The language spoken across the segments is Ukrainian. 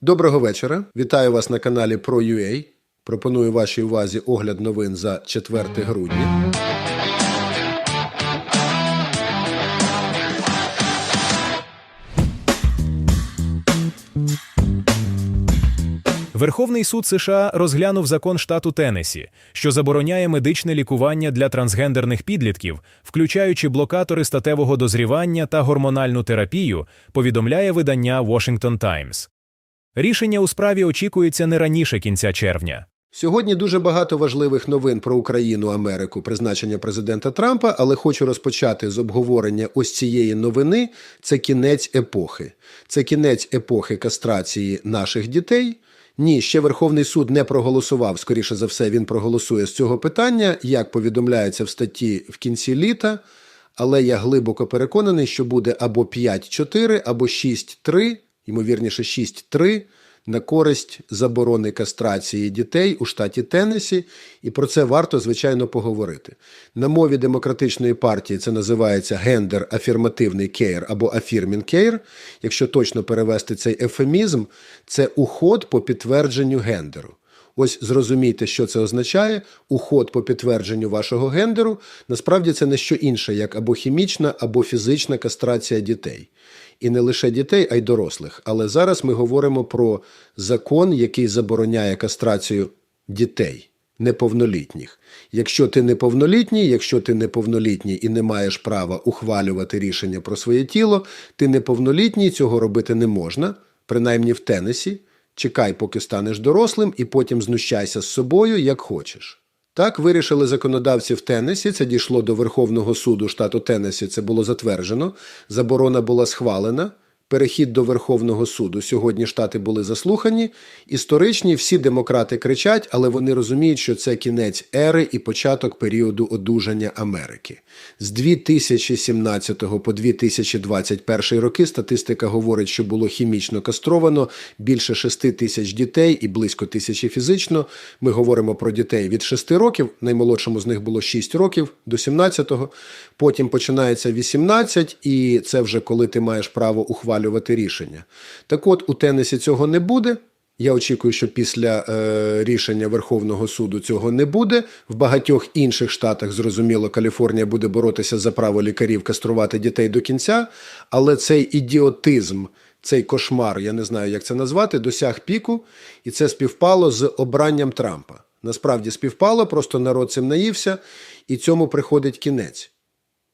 Доброго вечора. Вітаю вас на каналі ProUA. Пропоную вашій увазі огляд новин за 4 грудня. Верховний суд США розглянув закон штату Теннессі, що забороняє медичне лікування для трансгендерних підлітків, включаючи блокатори статевого дозрівання та гормональну терапію, повідомляє видання Washington Times. Рішення у справі очікується не раніше кінця червня. Сьогодні дуже багато важливих новин про Україну, Америку, призначення президента Трампа, але хочу розпочати з обговорення ось цієї новини. Це кінець епохи. Це кінець епохи кастрації наших дітей. Ні, ще Верховний суд не проголосував. Скоріше за все, він проголосує з цього питання, як повідомляється в статті в кінці літа. Але я глибоко переконаний, що буде або 5-4, або 6-3, ймовірніше 6-3, на користь заборони кастрації дітей у штаті Теннессі, і про це варто, звичайно, поговорити. На мові демократичної партії це називається гендер афірмативний кейр або афірмін кейр. Якщо точно перевести цей ефемізм, це уход по підтвердженню гендеру. Ось зрозумійте, що це означає. Уход по підтвердженню вашого гендеру. Насправді це не що інше, як або хімічна, або фізична кастрація дітей. І не лише дітей, а й дорослих. Але зараз ми говоримо про закон, який забороняє кастрацію дітей, неповнолітніх. Якщо ти неповнолітній, якщо ти неповнолітній і не маєш права ухвалювати рішення про своє тіло, ти неповнолітній, цього робити не можна, принаймні в Теннесі. Чекай, поки станеш дорослим, і потім знущайся з собою, як хочеш. Так вирішили законодавці в Теннесі. Це дійшло до Верховного суду штату Теннесі. Це було затверджено. Заборона була схвалена. Перехід до Верховного суду. Сьогодні штати були заслухані. Історичні всі демократи кричать, але вони розуміють, що це кінець ери і початок періоду одужання Америки. З 2017 по 2021 роки статистика говорить, що було хімічно кастровано більше 6 тисяч дітей і близько тисячі фізично. Ми говоримо про дітей від 6 років, наймолодшому з них було 6 років до 17-го. Потім починається 18, і це вже коли ти маєш право ухвалювати рішення. Так от у Теннесі цього не буде. Я очікую, що після е, рішення Верховного суду цього не буде. В багатьох інших штатах, зрозуміло, Каліфорнія буде боротися за право лікарів каструвати дітей до кінця, але цей ідіотизм, цей кошмар, я не знаю, як це назвати, досяг піку, і це співпало з обранням Трампа. Насправді співпало, просто народ цим наївся, і цьому приходить кінець.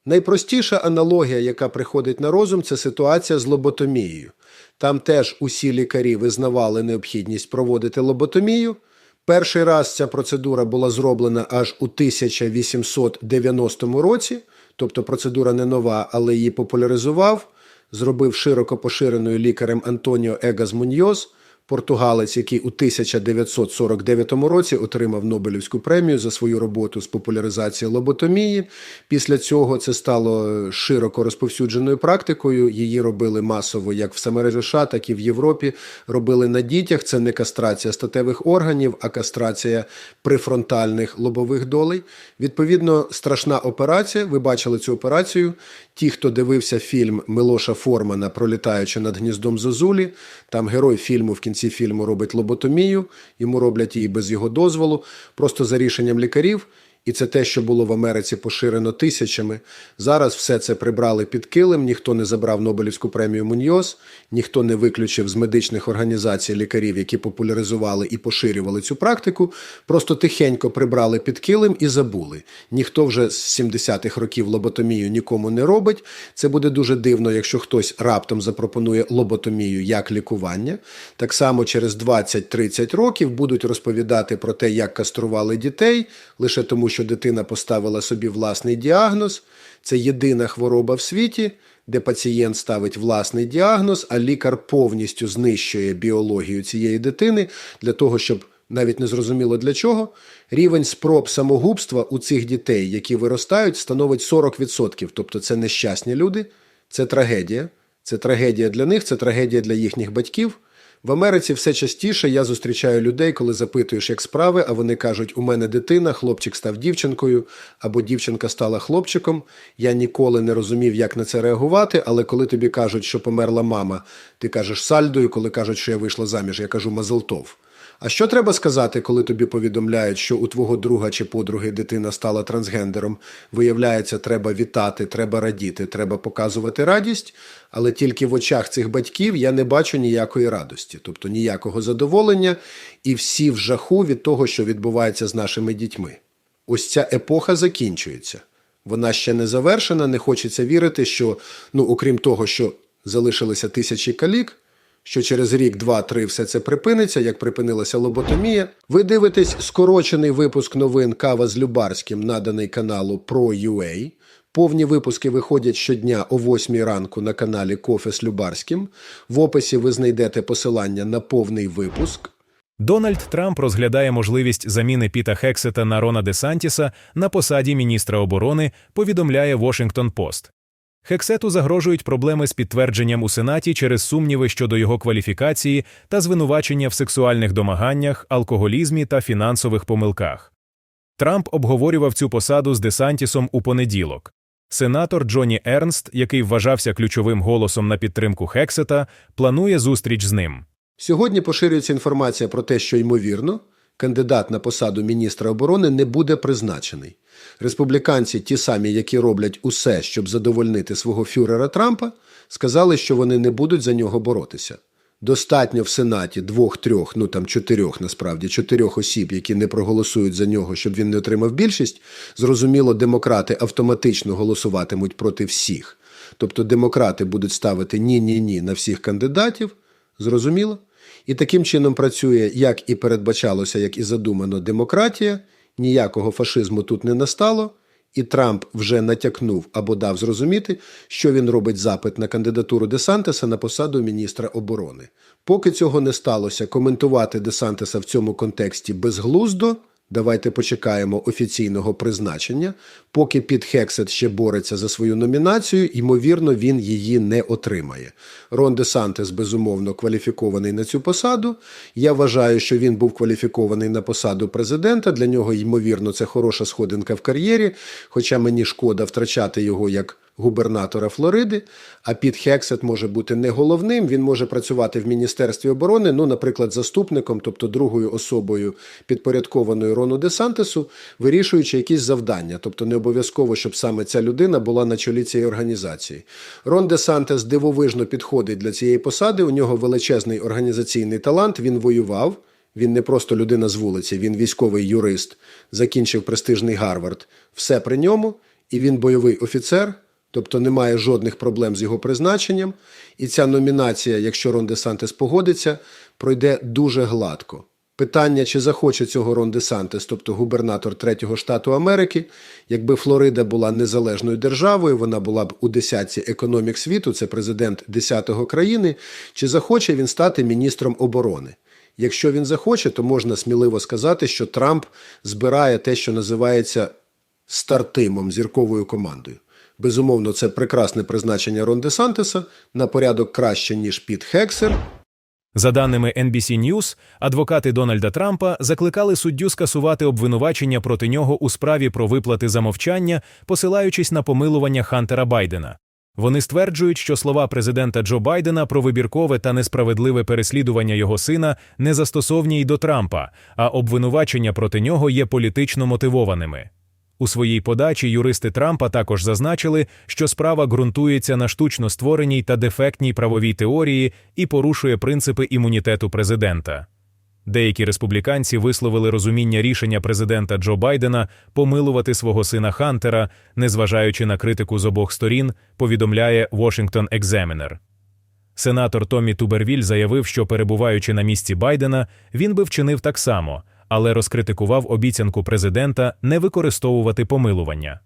Найпростіша аналогія, яка приходить на розум, це ситуація з лоботомією. Там теж усі лікарі визнавали необхідність проводити лоботомію. Перший раз ця процедура була зроблена аж у 1890 році, тобто процедура не нова, але її популяризував, зробив широко поширеною лікарем Антоніо Егас Муньйоз, португалець, який у 1949 році отримав Нобелівську премію за свою роботу з популяризації лоботомії. Після цього це стало широко розповсюдженою практикою. Її робили масово як в самережі США, так і в Європі. Робили на дітях. Це не кастрація статевих органів, а кастрація прифронтальних лобових долей. Відповідно, страшна операція. Ви бачили цю операцію. Ті, хто дивився фільм Милоша Формана, пролітаючи над гніздом Зозулі, там герой фільму в кінці фільму робить лоботомію, йому роблять її без його дозволу, просто за рішенням лікарів. І це те, що було в Америці поширено тисячами. Зараз все це прибрали під килим, ніхто не забрав Нобелівську премію Муньйоз, ніхто не виключив з медичних організацій лікарів, які популяризували і поширювали цю практику. Просто тихенько прибрали під килим і забули. Ніхто вже з 70-х років лоботомію нікому не робить. Це буде дуже дивно, якщо хтось раптом запропонує лоботомію як лікування. Так само через 20-30 років будуть розповідати про те, як кастрували дітей, лише тому, що дитина поставила собі власний діагноз. Це єдина хвороба в світі, де пацієнт ставить власний діагноз, а лікар повністю знищує біологію цієї дитини для того, щоб навіть не зрозуміло для чого. Рівень спроб самогубства у цих дітей, які виростають, становить 40%. Тобто це нещасні люди, це трагедія. Це трагедія для них, це трагедія для їхніх батьків. В Америці все частіше я зустрічаю людей, коли запитуєш, як справи, а вони кажуть, у мене дитина, хлопчик став дівчинкою, або дівчинка стала хлопчиком. Я ніколи не розумів, як на це реагувати, але коли тобі кажуть, що померла мама, ти кажеш сальдою, коли кажуть, що я вийшла заміж, я кажу мазелтов. А що треба сказати, коли тобі повідомляють, що у твого друга чи подруги дитина стала трансгендером? Виявляється, треба вітати, треба радіти, треба показувати радість, але тільки в очах цих батьків я не бачу ніякої радості, тобто ніякого задоволення, і всі в жаху від того, що відбувається з нашими дітьми. Ось ця епоха закінчується. Вона ще не завершена, не хочеться вірити, що, ну, окрім того, що залишилися тисячі калік, що через рік, два, три все це припиниться, як припинилася лоботомія. Ви дивитесь скорочений випуск новин Кава з Любарським, наданий каналу Pro.ua. Повні випуски виходять щодня о 8 ранку на каналі Кофе з Любарським. В описі ви знайдете посилання на повний випуск. Дональд Трамп розглядає можливість заміни Піта Хексета на Рона Де Сантіса на посаді міністра оборони, повідомляє Washington Post. Хексету загрожують проблеми з підтвердженням у Сенаті через сумніви щодо його кваліфікації та звинувачення в сексуальних домаганнях, алкоголізмі та фінансових помилках. Трамп обговорював цю посаду з Десантісом у понеділок. Сенатор Джоні Ернст, який вважався ключовим голосом на підтримку Хексета, планує зустріч з ним. Сьогодні поширюється інформація про те, що ймовірно, кандидат на посаду міністра оборони не буде призначений. Республіканці, ті самі, які роблять усе, щоб задовольнити свого фюрера Трампа, сказали, що вони не будуть за нього боротися. Достатньо в Сенаті двох-трьох, ну там чотирьох, насправді, чотирьох осіб, які не проголосують за нього, щоб він не отримав більшість. Зрозуміло, демократи автоматично голосуватимуть проти всіх. Тобто демократи будуть ставити ні-ні-ні на всіх кандидатів. Зрозуміло? І таким чином працює, як і передбачалося, як і задумано, демократія. Ніякого фашизму тут не настало, і Трамп вже натякнув або дав зрозуміти, що він робить запит на кандидатуру Десантеса на посаду міністра оборони. Поки цього не сталося, коментувати Десантеса в цьому контексті безглуздо. Давайте почекаємо офіційного призначення. Поки Піт Хексет ще бореться за свою номінацію, ймовірно, він її не отримає. Рон Де Сантес, безумовно, кваліфікований на цю посаду. Я вважаю, що він був кваліфікований на посаду президента. Для нього, ймовірно, це хороша сходинка в кар'єрі, хоча мені шкода втрачати його як губернатора Флориди, а Піт Хексет може бути не головним. Він може працювати в Міністерстві оборони, ну, наприклад, заступником, тобто другою особою підпорядкованою Рону Десантесу, вирішуючи якісь завдання. Тобто не обов'язково, щоб саме ця людина була на чолі цієї організації. Рон Десантес дивовижно підходить для цієї посади. У нього величезний організаційний талант. Він воював. Він не просто людина з вулиці, він військовий юрист, закінчив престижний Гарвард. Все при ньому, і він бойовий офіцер. Тобто немає жодних проблем з його призначенням. І ця номінація, якщо Рон Де Сантес погодиться, пройде дуже гладко. Питання, чи захоче цього Рон Де Сантес, тобто губернатор третього штату Америки, якби Флорида була незалежною державою, вона була б у десятці економік світу, це президент десятого країни, чи захоче він стати міністром оборони? Якщо він захоче, то можна сміливо сказати, що Трамп збирає те, що називається стартимом, зірковою командою. Безумовно, це прекрасне призначення Рон Де Сантеса на порядок краще, ніж Піт Хексер. За даними NBC News, адвокати Дональда Трампа закликали суддю скасувати обвинувачення проти нього у справі про виплати за мовчання, посилаючись на помилування Хантера Байдена. Вони стверджують, що слова президента Джо Байдена про вибіркове та несправедливе переслідування його сина не застосовні й до Трампа, а обвинувачення проти нього є політично мотивованими. У своїй подачі юристи Трампа також зазначили, що справа ґрунтується на штучно створеній та дефектній правовій теорії і порушує принципи імунітету президента. Деякі республіканці висловили розуміння рішення президента Джо Байдена помилувати свого сина Хантера, незважаючи на критику з обох сторін, повідомляє Washington Examiner. Сенатор Томі Тубервіль заявив, що перебуваючи на місці Байдена, він би вчинив так само, але розкритикував обіцянку президента не використовувати помилування.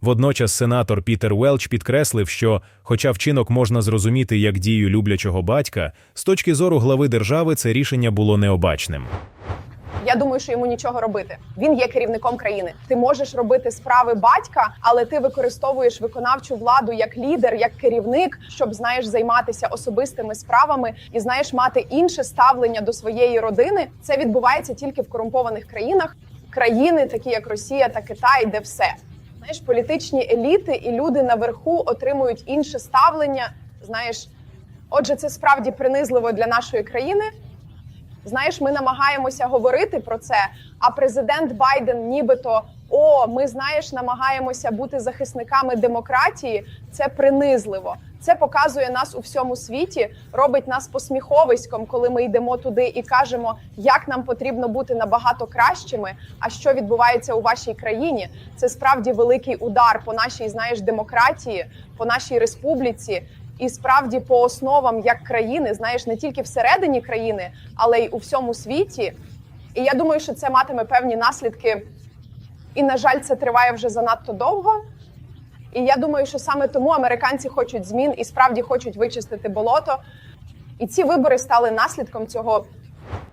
Водночас сенатор Пітер Велч підкреслив, що, хоча вчинок можна зрозуміти як дію люблячого батька, з точки зору глави держави це рішення було необачним. Я думаю, що йому нічого робити. Він є керівником країни. Ти можеш робити справи батька, але ти використовуєш виконавчу владу як лідер, як керівник, щоб знаєш займатися особистими справами і знаєш мати інше ставлення до своєї родини. Це відбувається тільки в корумпованих країнах. Країни, такі як Росія та Китай, де все знаєш, політичні еліти і люди наверху отримують інше ставлення. Знаєш, отже, це справді принизливо для нашої країни. Знаєш, ми намагаємося говорити про це. А президент Байден, нібито о, ми знаєш, намагаємося бути захисниками демократії. Це принизливо. Це показує нас у всьому світі, робить нас посміховиськом, коли ми йдемо туди і кажемо, як нам потрібно бути набагато кращими. А що відбувається у вашій країні? Це справді великий удар по нашій, знаєш, демократії, по нашій республіці. І справді по основам як країни, знаєш, не тільки всередині країни, але й у всьому світі. І я думаю, що це матиме певні наслідки. І, на жаль, це триває вже занадто довго. І я думаю, що саме тому американці хочуть змін і справді хочуть вичистити болото. І ці вибори стали наслідком цього.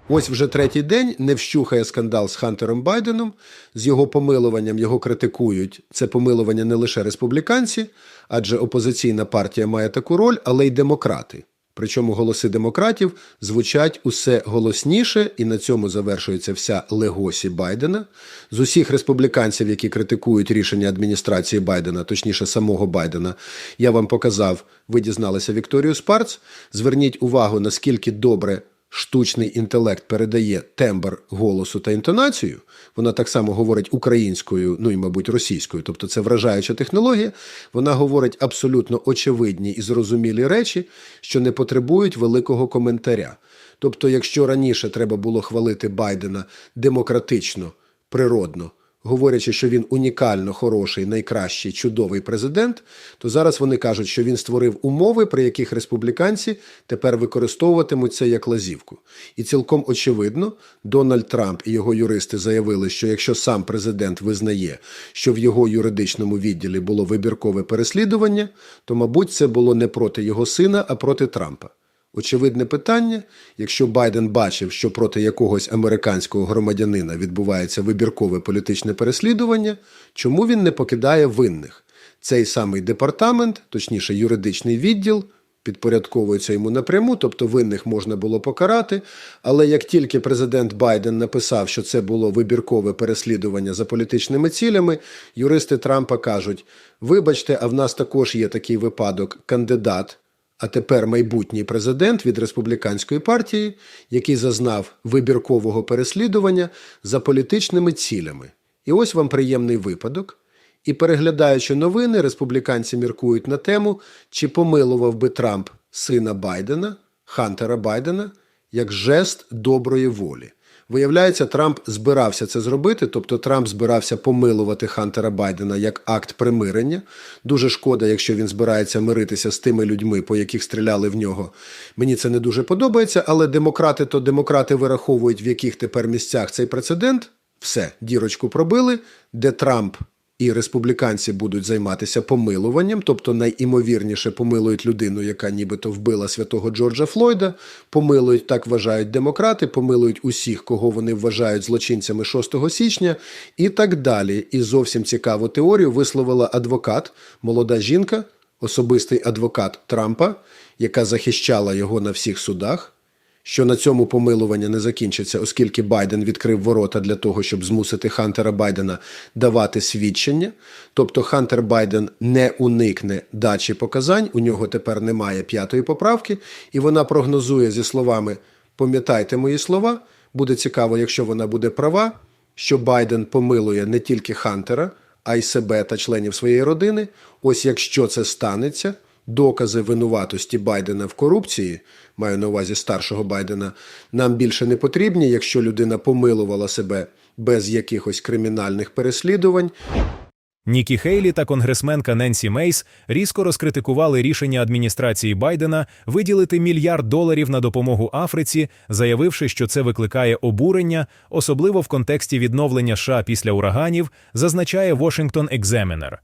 Ось вже третій день не вщухає скандал з Хантером Байденом. З його помилуванням його критикують. Це помилування не лише республіканці, адже опозиційна партія має таку роль, але й демократи. Причому голоси демократів звучать усе голосніше, і на цьому завершується вся легосі Байдена. З усіх республіканців, які критикують рішення адміністрації Байдена, точніше самого Байдена, я вам показав, ви дізналися Вікторію Спарц. Зверніть увагу, наскільки добре штучний інтелект передає тембр голосу та інтонацію. Вона так само говорить українською, ну і, мабуть, російською, тобто це вражаюча технологія. Вона говорить абсолютно очевидні і зрозумілі речі, що не потребують великого коментаря. Тобто, якщо раніше треба було хвалити Байдена демократично, природно, говорячи, що він унікально хороший, найкращий, чудовий президент, то зараз вони кажуть, що він створив умови, при яких республіканці тепер використовуватимуть це як лазівку. І цілком очевидно, Дональд Трамп і його юристи заявили, що якщо сам президент визнає, що в його юридичному відділі було вибіркове переслідування, то, мабуть, це було не проти його сина, а проти Трампа. Очевидне питання, якщо Байден бачив, що проти якогось американського громадянина відбувається вибіркове політичне переслідування, чому він не покидає винних? Цей самий департамент, точніше юридичний відділ, підпорядковується йому напряму, тобто винних можна було покарати. Але як тільки президент Байден написав, що це було вибіркове переслідування за політичними цілями, юристи Трампа кажуть: вибачте, а в нас також є такий випадок кандидат а тепер майбутній президент від республіканської партії, який зазнав вибіркового переслідування за політичними цілями. І ось вам приємний випадок. І переглядаючи новини, республіканці міркують на тему, чи помилував би Трамп сина Байдена, Хантера Байдена, як жест доброї волі. Виявляється, Трамп збирався це зробити, тобто Трамп збирався помилувати Хантера Байдена як акт примирення. Дуже шкода, якщо він збирається миритися з тими людьми, по яких стріляли в нього. Мені це не дуже подобається, але демократи то демократи вираховують, в яких тепер місцях цей прецедент. Все, дірочку пробили, де Трамп і республіканці будуть займатися помилуванням, тобто найімовірніше помилують людину, яка нібито вбила святого Джорджа Флойда, помилують, так вважають демократи, помилують усіх, кого вони вважають злочинцями 6 січня, і так далі. І зовсім цікаву теорію висловила адвокат, молода жінка, особистий адвокат Трампа, яка захищала його на всіх судах що на цьому помилування не закінчиться, оскільки Байден відкрив ворота для того, щоб змусити Хантера Байдена давати свідчення. Тобто Хантер Байден не уникне дачі показань, у нього тепер немає п'ятої поправки, і вона прогнозує зі словами: пам'ятайте мої слова. Буде цікаво, якщо вона буде права, що Байден помилує не тільки Хантера, а й себе та членів своєї родини. Ось якщо це станеться докази винуватості Байдена в корупції, маю на увазі старшого Байдена, нам більше не потрібні, якщо людина помилувала себе без якихось кримінальних переслідувань. Нікі Хейлі та конгресменка Ненсі Мейс різко розкритикували рішення адміністрації Байдена виділити мільярд доларів на допомогу Африці, заявивши, що це викликає обурення, особливо в контексті відновлення США після ураганів, зазначає Washington Examiner.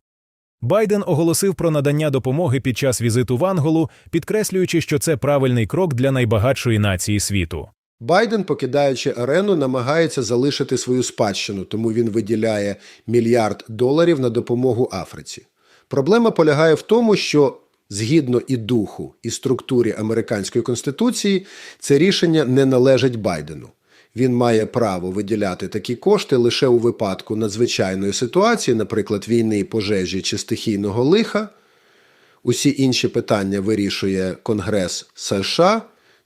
Байден оголосив про надання допомоги під час візиту в Анголу, підкреслюючи, що це правильний крок для найбагатшої нації світу. Байден, покидаючи арену, намагається залишити свою спадщину, тому він виділяє мільярд доларів на допомогу Африці. Проблема полягає в тому, що згідно і духу, і структурі американської конституції, це рішення не належить Байдену. Він має право виділяти такі кошти лише у випадку надзвичайної ситуації, наприклад, війни, пожежі чи стихійного лиха. Усі інші питання вирішує Конгрес США.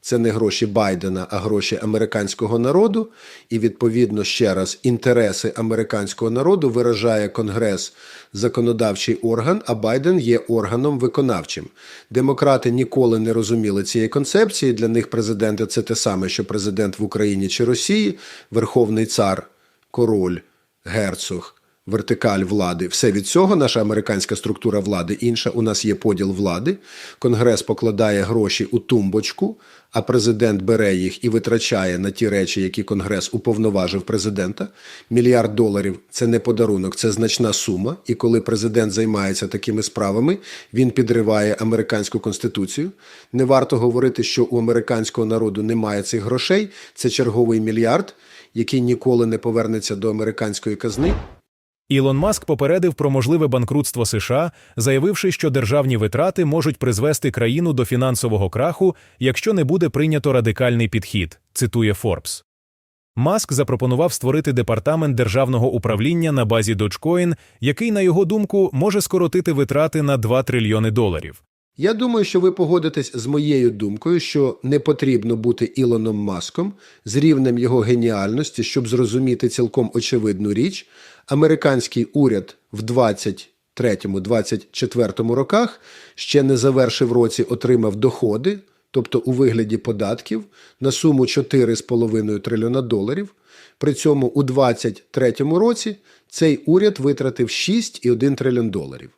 Це не гроші Байдена, а гроші американського народу. І відповідно ще раз інтереси американського народу виражає Конгрес законодавчий орган, а Байден є органом виконавчим. Демократи ніколи не розуміли цієї концепції. Для них президенти це те саме, що президент в Україні чи Росії, верховний цар, король, герцог вертикаль влади. Все від цього наша американська структура влади інша. У нас є поділ влади. Конгрес покладає гроші у тумбочку, а президент бере їх і витрачає на ті речі, які Конгрес уповноважив президента. Мільярд доларів це не подарунок, це значна сума. І коли президент займається такими справами, він підриває американську конституцію. Не варто говорити, що у американського народу немає цих грошей. Це черговий мільярд, який ніколи не повернеться до американської казни. Ілон Маск попередив про можливе банкрутство США, заявивши, що державні витрати можуть призвести країну до фінансового краху, якщо не буде прийнято радикальний підхід, цитує Forbes. Маск запропонував створити департамент державного управління на базі Dogecoin, який, на його думку, може скоротити витрати на 2 трильйони доларів. Я думаю, що ви погодитесь з моєю думкою, що не потрібно бути Ілоном Маском з рівнем його геніальності, щоб зрозуміти цілком очевидну річ. Американський уряд в 23-24 роках ще не завершив році, отримав доходи, тобто у вигляді податків, на суму 4,5 трильйона доларів. При цьому у 2023 році цей уряд витратив 6,1 трильйон доларів.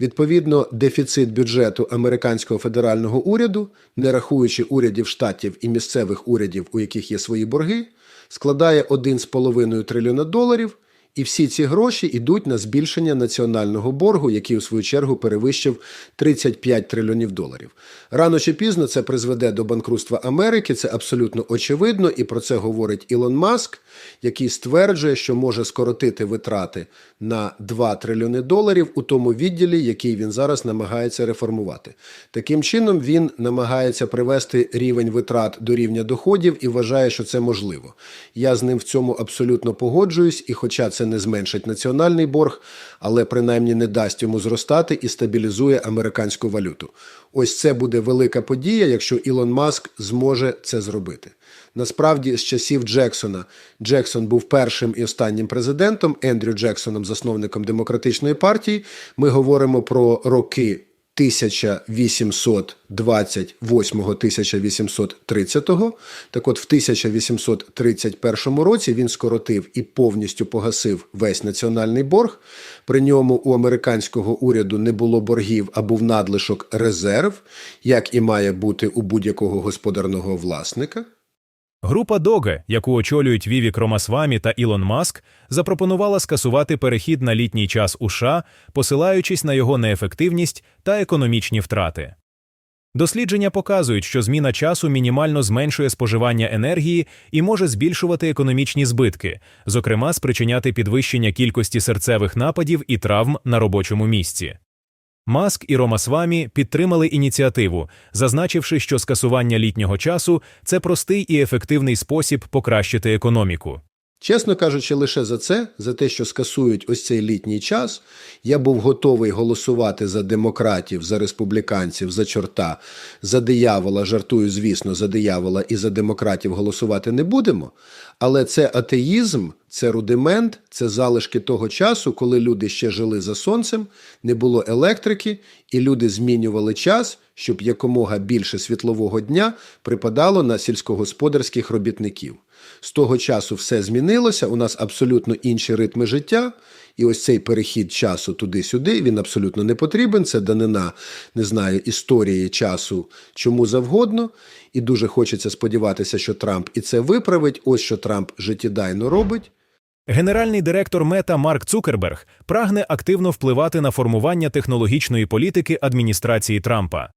Відповідно, дефіцит бюджету американського федерального уряду, не рахуючи урядів штатів і місцевих урядів, у яких є свої борги, складає 1,5 трильйона доларів. І всі ці гроші йдуть на збільшення національного боргу, який у свою чергу перевищив 35 трильйонів доларів. Рано чи пізно це призведе до банкрутства Америки. Це абсолютно очевидно, і про це говорить Ілон Маск, який стверджує, що може скоротити витрати на 2 трильйони доларів у тому відділі, який він зараз намагається реформувати. Таким чином він намагається привести рівень витрат до рівня доходів і вважає, що це можливо. Я з ним в цьому абсолютно погоджуюсь, і хоча це не зменшить національний борг, але принаймні не дасть йому зростати і стабілізує американську валюту. Ось це буде велика подія, якщо Ілон Маск зможе це зробити. Насправді, з часів Джексона Джексон був першим і останнім президентом, Ендрю Джексоном, засновником демократичної партії. Ми говоримо про роки 1828-1830. Так от, в 1831 році він скоротив і повністю погасив весь національний борг. При ньому у американського уряду не було боргів, а був надлишок резерв, як і має бути у будь-якого господарного власника. Група Доге, яку очолюють Вівік Ромасвамі та Ілон Маск, запропонувала скасувати перехід на літній час у США, посилаючись на його неефективність та економічні втрати. Дослідження показують, що зміна часу мінімально зменшує споживання енергії і може збільшувати економічні збитки, зокрема спричиняти підвищення кількості серцевих нападів і травм на робочому місці. Маск і Ромасвамі підтримали ініціативу, зазначивши, що скасування літнього часу це простий і ефективний спосіб покращити економіку. Чесно кажучи, лише за це, за те, що скасують ось цей літній час, я був готовий голосувати за демократів, за республіканців, за чорта, за диявола, жартую, звісно, за диявола і за демократів голосувати не будемо. Але це атеїзм, це рудимент, це залишки того часу, коли люди ще жили за сонцем, не було електрики, і люди змінювали час, щоб якомога більше світлового дня припадало на сільськогосподарських робітників. З того часу все змінилося. У нас абсолютно інші ритми життя. І ось цей перехід часу туди-сюди він абсолютно не потрібен. Це данина, не знаю, історії часу чому завгодно. І дуже хочеться сподіватися, що Трамп і це виправить. Ось що Трамп життєдайно робить. Генеральний директор Мета Марк Цукерберг прагне активно впливати на формування технологічної політики адміністрації Трампа.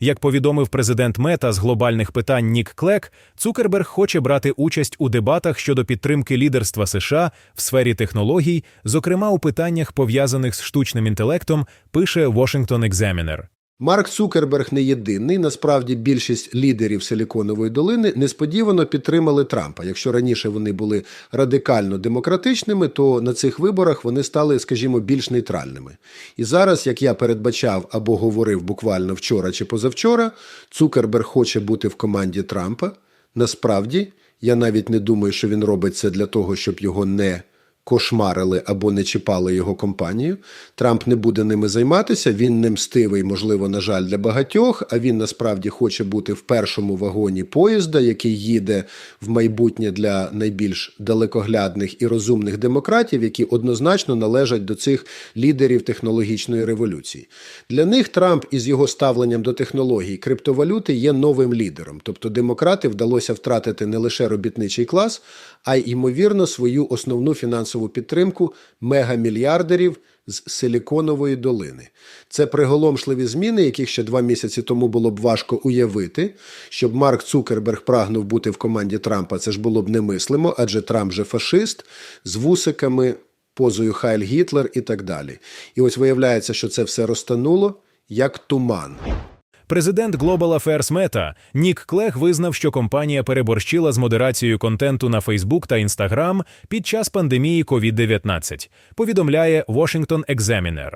Як повідомив президент Мета з глобальних питань Нік Клек, Цукерберг хоче брати участь у дебатах щодо підтримки лідерства США в сфері технологій, зокрема у питаннях пов'язаних з штучним інтелектом, пише Washington Examiner. Марк Цукерберг не єдиний. Насправді більшість лідерів Силіконової долини несподівано підтримали Трампа. Якщо раніше вони були радикально демократичними, то на цих виборах вони стали, скажімо, більш нейтральними. І зараз, як я передбачав або говорив буквально вчора чи позавчора, Цукерберг хоче бути в команді Трампа. Насправді, я навіть не думаю, що він робить це для того, щоб його не кошмарили або не чіпали його компанію. Трамп не буде ними займатися. Він не мстивий, можливо, на жаль, для багатьох. А він насправді хоче бути в першому вагоні поїзда, який їде в майбутнє для найбільш далекоглядних і розумних демократів, які однозначно належать до цих лідерів технологічної революції. Для них Трамп із його ставленням до технологій криптовалюти є новим лідером. Тобто демократи вдалося втратити не лише робітничий клас, а й ймовірно свою основну фінансову підтримку мегамільярдерів з Силіконової долини. Це приголомшливі зміни, яких ще два місяці тому було б важко уявити. Щоб Марк Цукерберг прагнув бути в команді Трампа, це ж було б немислимо, адже Трамп же фашист з вусиками, позою Хайль Гітлер і так далі. І ось виявляється, що це все розтануло як туман. Президент Global Affairs Meta Нік Клег визнав, що компанія переборщила з модерацією контенту на Facebook та Instagram під час пандемії COVID-19, повідомляє Washington Examiner.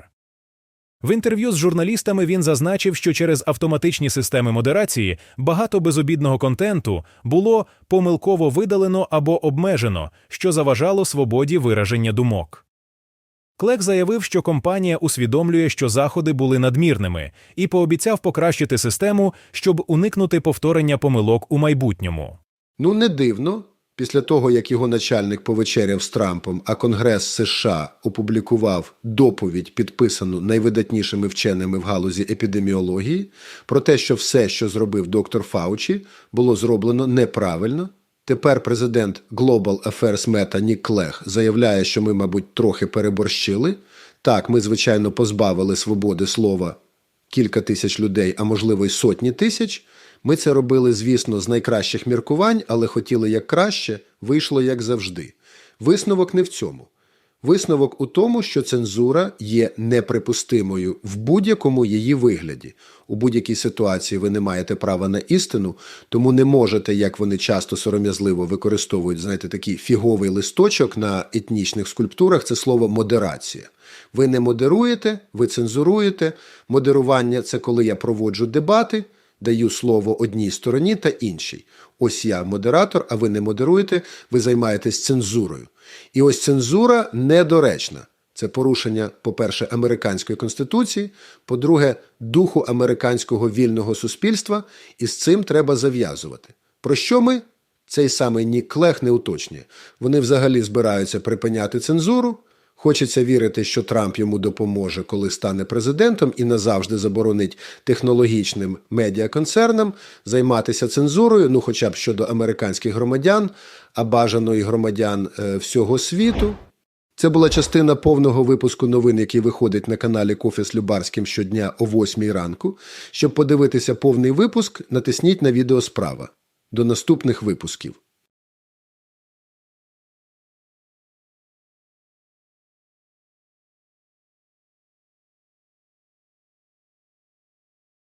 В інтерв'ю з журналістами він зазначив, що через автоматичні системи модерації багато безобідного контенту було помилково видалено або обмежено, що заважало свободі вираження думок. Клек заявив, що компанія усвідомлює, що заходи були надмірними, і пообіцяв покращити систему, щоб уникнути повторення помилок у майбутньому. Ну, не дивно. Після того, як його начальник повечеряв з Трампом, а Конгрес США опублікував доповідь, підписану найвидатнішими вченими в галузі епідеміології, про те, що все, що зробив доктор Фаучі, було зроблено неправильно. Тепер президент Global Affairs Meta Нік Клех заявляє, що ми, мабуть, трохи переборщили. Так, ми, звичайно, позбавили свободи слова кілька тисяч людей, а можливо й сотні тисяч. Ми це робили, звісно, з найкращих міркувань, але хотіли як краще, вийшло як завжди. Висновок не в цьому. Висновок у тому, що цензура є неприпустимою в будь-якому її вигляді. У будь-якій ситуації ви не маєте права на істину, тому не можете, як вони часто сором'язливо використовують, знаєте, такий фіговий листочок на етнічних скульптурах це слово модерація. Ви не модеруєте, ви цензуруєте. Модерування це коли я проводжу дебати, даю слово одній стороні та іншій. Ось я модератор, а ви не модеруєте, ви займаєтесь цензурою. І ось цензура недоречна. Це порушення, по-перше, американської конституції, по-друге, духу американського вільного суспільства, і з цим треба зав'язувати. Про що ми? Цей самий Нік Клех не уточнює. Вони взагалі збираються припиняти цензуру. Хочеться вірити, що Трамп йому допоможе, коли стане президентом, і назавжди заборонить технологічним медіаконцернам займатися цензурою, ну хоча б щодо американських громадян, а бажано і громадян е, всього світу. Це була частина повного випуску новин, який виходить на каналі Кофе з Любарським щодня о 8 ранку. Щоб подивитися повний випуск, натисніть на відео справа. До наступних випусків.